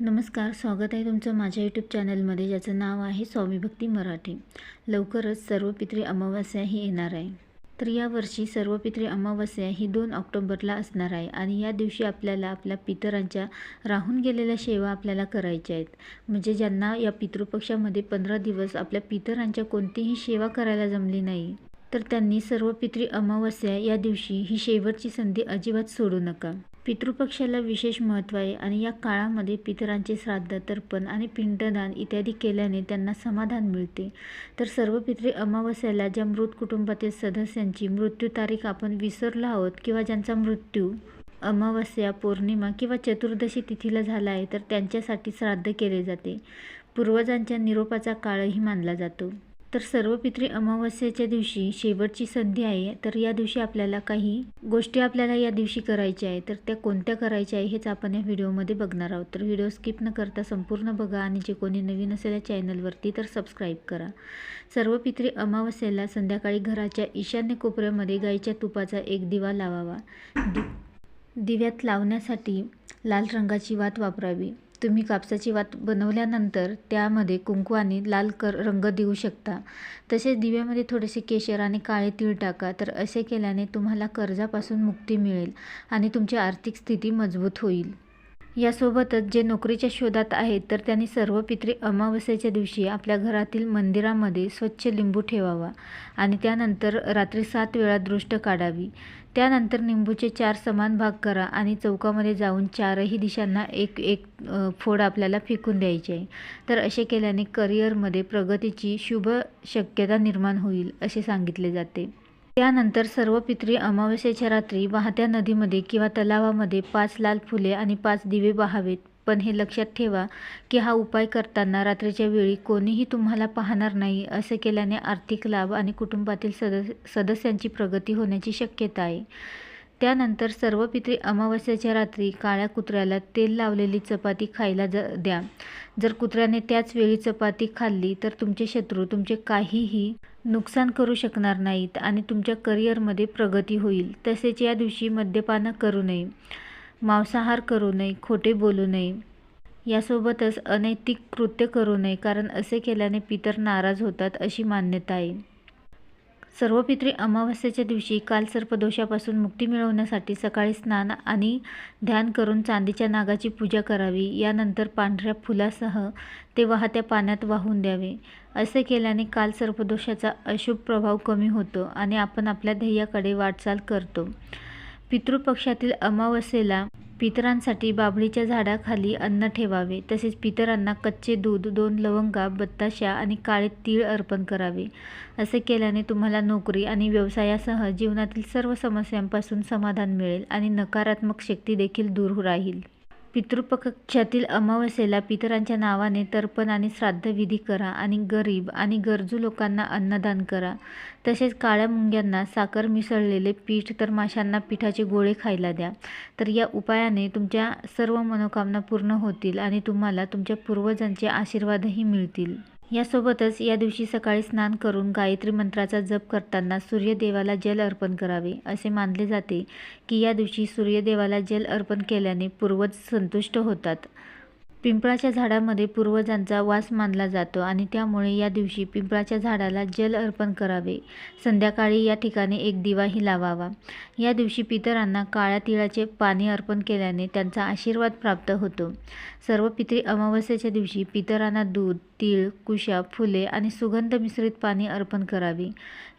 नमस्कार स्वागत आहे तुमचं माझ्या यूट्यूब चॅनलमध्ये ज्याचं नाव आहे स्वामी भक्ती मराठी. लवकरच सर्व पित्री अमावस्या ही येणार आहे. तर यावर्षी सर्व पितृ अमावस्या ही दोन ऑक्टोबरला असणार आहे आणि या दिवशी आपल्याला आपल्या पितरांच्या राहून गेलेल्या सेवा आपल्याला करायच्या आहेत. म्हणजे ज्यांना या पितृपक्षामध्ये पंधरा दिवस आपल्या पितरांच्या कोणतीही सेवा करायला जमली नाही तर त्यांनी सर्व पितृ अमावस्या या दिवशी ही शेवटची संधी अजिबात सोडू नका. पितृपक्षाला विशेष महत्त्व आहे आणि या काळामध्ये पितरांचे श्राद्ध तर्पण आणि पिंडदान इत्यादी केल्याने त्यांना समाधान मिळते. तर सर्व पितृ अमावस्याला ज्या मृत कुटुंबातील सदस्यांची मृत्यू तारीख आपण विसरलो आहोत किंवा ज्यांचा मृत्यू अमावस्या पौर्णिमा किंवा चतुर्दशी तिथीला झाला आहे तर त्यांच्यासाठी श्राद्ध केले जाते. पूर्वजांच्या निरोपाचा काळही मानला जातो. तर सर्व पितृ अमावस्येच्या दिवशी शेवटची संधी आहे. तर या दिवशी आपल्याला काही गोष्टी आपल्याला या दिवशी करायच्या आहे तर त्या कोणत्या करायच्या आहे हेच आपण या व्हिडिओमध्ये बघणार आहोत. तर व्हिडिओ स्किप न करता संपूर्ण बघा आणि जे कोणी नवीन असेल या चॅनलवरती तर सबस्क्राईब करा. सर्व पितृ अमावस्येला संध्याकाळी घराच्या ईशान्य कोपऱ्यामध्ये गाईच्या तुपाचा एक दिवा लावावा. दि दिव्यात लावण्यासाठी लाल रंगाची वात वापरावी. तुम्ही कापसाची वात बनवल्यानंतर त्यामध्ये कुंकवाने लाल कर रंग देऊ शकता. तसेच दिव्यामध्ये थोडेसे केशर आणि काळे तीळ टाका तर असे केल्याने तुम्हाला कर्जापासून मुक्ती मिळेल आणि तुमची आर्थिक स्थिती मजबूत होईल. यासोबतच जे नोकरीच्या शोधात आहेत तर त्यांनी सर्व पितृ अमावस्येच्या दिवशी आपल्या घरातील मंदिरामध्ये स्वच्छ लिंबू ठेवावा आणि त्यानंतर रात्री सात वेळा दृष्ट काढावी. त्यानंतर निंबूचे चार समान भाग करा आणि चौकामध्ये जाऊन चारही दिशांना एक एक फोड आपल्याला फेकून द्यायचे आहे. तर असे केल्याने करिअरमध्ये प्रगतीची शुभ शक्यता निर्माण होईल असे सांगितले जाते. त्यानंतर सर्व पितरी अमावस्येच्या रात्री वाहत्या नदीमध्ये किंवा तलावामध्ये पाच लाल फुले आणि पाच दिवे वाहावेत पण हे लक्षात ठेवा की हा उपाय करताना रात्रीच्या वेळी कोणीही तुम्हाला पाहणार नाही असे केल्याने आर्थिक लाभ आणि कुटुंबातील सदस्य सदस्यांची प्रगती होण्याची शक्यता आहे. त्यानंतर सर्व पित्री अमावस्याच्या रात्री काळ्या कुत्र्याला तेल लावलेली चपाती खायला ज द्या. जर कुत्र्याने त्याच वेळी चपाती खाल्ली तर तुमचे शत्रू तुमचे काहीही नुकसान करू शकणार नाहीत आणि तुमच्या करिअरमध्ये प्रगती होईल. तसेच या दिवशी मद्यपान करू नये मांसाहार करू नये खोटे बोलू नये. यासोबतच अनैतिक कृत्य करू नये कारण असे केल्याने पितर नाराज होतात अशी मान्यता आहे. सर्व पितृ अमावस्येच्या दिवशी कालसर्पदोषापासून मुक्ती मिळवण्यासाठी सकाळी स्नान आणि ध्यान करून चांदीच्या नागाची पूजा करावी. यानंतर पांढऱ्या फुलासह ते वाहत्या पाण्यात वाहून द्यावे. असे केल्याने कालसर्पदोषाचा अशुभ प्रभाव कमी होतो आणि आपण आपल्या ध्येयाकडे वाटचाल करतो. पितृपक्षातील अमावस्येला पितरांसाठी बाभळीच्या झाडाखाली अन्न ठेवावे तसेच पितरांना कच्चे दूध दोन लवंगा बत्ताशा आणि काळे तीळ अर्पण करावे. असे केल्याने तुम्हाला नोकरी आणि व्यवसायासह जीवनातील सर्व समस्यांपासून समाधान मिळेल आणि नकारात्मक शक्ती देखील दूर राहील. पितृपक्षातील अमावस्येला पितरांच्या नावाने तर्पण आणि श्राद्धविधी करा आणि गरीब आणि गरजू लोकांना अन्नदान करा. तसेच काळ्या मुंग्यांना साखर मिसळलेले पीठ तर माशांना पिठाचे गोळे खायला द्या. तर या उपायाने तुमच्या सर्व मनोकामना पूर्ण होतील आणि तुम्हाला तुमच्या पूर्वजांचे आशीर्वादही मिळतील. यासोबतच या दिवशी सकाळी स्नान करून गायत्री मंत्राचा जप करताना सूर्यदेवाला जल अर्पण करावे असे मानले जाते की या दिवशी सूर्यदेवाला जल अर्पण केल्याने पूर्वज संतुष्ट होतात. पिंपळाच्या झाडामध्ये पूर्वजांचा वास मानला जातो आणि त्यामुळे या दिवशी पिंपळाच्या झाडाला जल अर्पण करावे. संध्याकाळी या ठिकाणी एक दिवाही लावावा. या दिवशी पितरांना काळ्या तिळाचे पाणी अर्पण केल्याने त्यांचा आशीर्वाद प्राप्त होतो. सर्व पितरी अमावस्येच्या दिवशी पितरांना दूध तीळ कुशा फुले आणि सुगंध मिश्रित पाणी अर्पण करावे.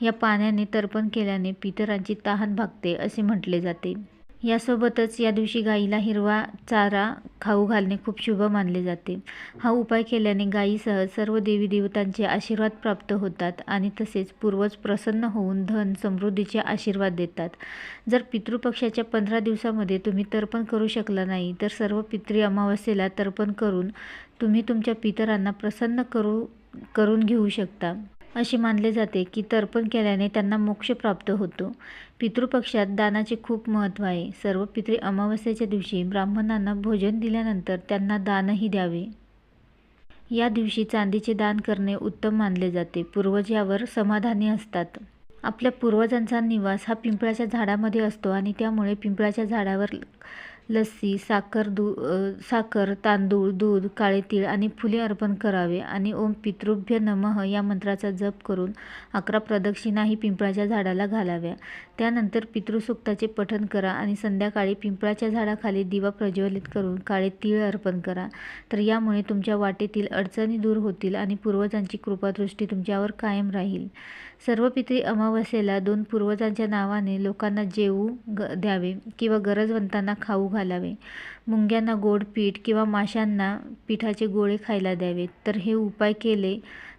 या पाण्याने तर्पण केल्याने पितरांची तहान भागते असे म्हटले जाते. यासोबतच या दिवशी गाईला हिरवा चारा खाऊ घालणे खूप शुभ मानले जाते. हा उपाय केल्याने गायीसह सर्व देवी देवतांचे आशीर्वाद प्राप्त होतात आणि तसेच पूर्वज प्रसन्न होऊन धन समृद्धीचे आशीर्वाद देतात. जर पितृपक्षाच्या पंधरा दिवसामध्ये तुम्ही तर्पण करू शकला नाही तर सर्व पितृ अमावस्येला तर्पण करून तुम्ही तुमच्या पितरांना प्रसन्न करू करून घेऊ शकता. असे मानले जाते की तर्पण केल्याने त्यांना मोक्ष प्राप्त होतो. पितृपक्षात दानाचे खूप महत्त्व आहे. सर्व पितृ अमावस्येच्या दिवशी ब्राह्मणांना भोजन दिल्यानंतर त्यांना दानही द्यावे. या दिवशी चांदीचे दान करणे उत्तम मानले जाते. पूर्वज यावर समाधानी असतात. आपल्या पूर्वजांचा निवास हा पिंपळाच्या झाडामध्ये असतो आणि त्यामुळे पिंपळाच्या झाडावर लस्सी साखर दू साखर तांदूळ दूध काळे तीळ आणि फुले अर्पण करावे आणि ओम पितृभ्य नमः या मंत्राचा जप करून अकरा प्रदक्षिणाही पिंपळाच्या झाडाला घालाव्या. त्यानंतर पितृसूक्ताचे पठण करा आणि संध्याकाळी पिंपळाच्या झाडाखाली दिवा प्रज्वलित करून काळे तीळ अर्पण करा. तर यामुळे तुमच्या वाटेतील अडचणी दूर होतील आणि पूर्वजांची कृपादृष्टी तुमच्यावर कायम राहील. सर्व पितरी अमावस्येला दोन पूर्वजांच्या नावाने लोकांना जेवू ग द्यावे किंवा गरजवंतांना खाऊ घालावे. मुंग्यांना गोड पीठ किंवा माशांना पिठाचे गोळे खायला द्यावे. तर हे उपाय केले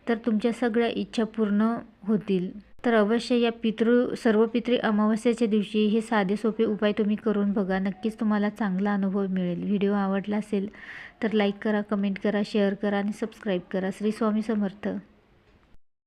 तर तुमच्या सगळ्या इच्छा पूर्ण होतील. तर अवश्य या पितृ सर्व पितृ अमावस्याच्या दिवशी हे साधे सोपे उपाय तुम्ही करून बघा. नक्कीच तुम्हाला चांगला अनुभव मिळेल. व्हिडिओ आवडला असेल तर लाईक करा कमेंट करा शेअर करा आणि सबस्क्राईब करा. श्री स्वामी समर्थ.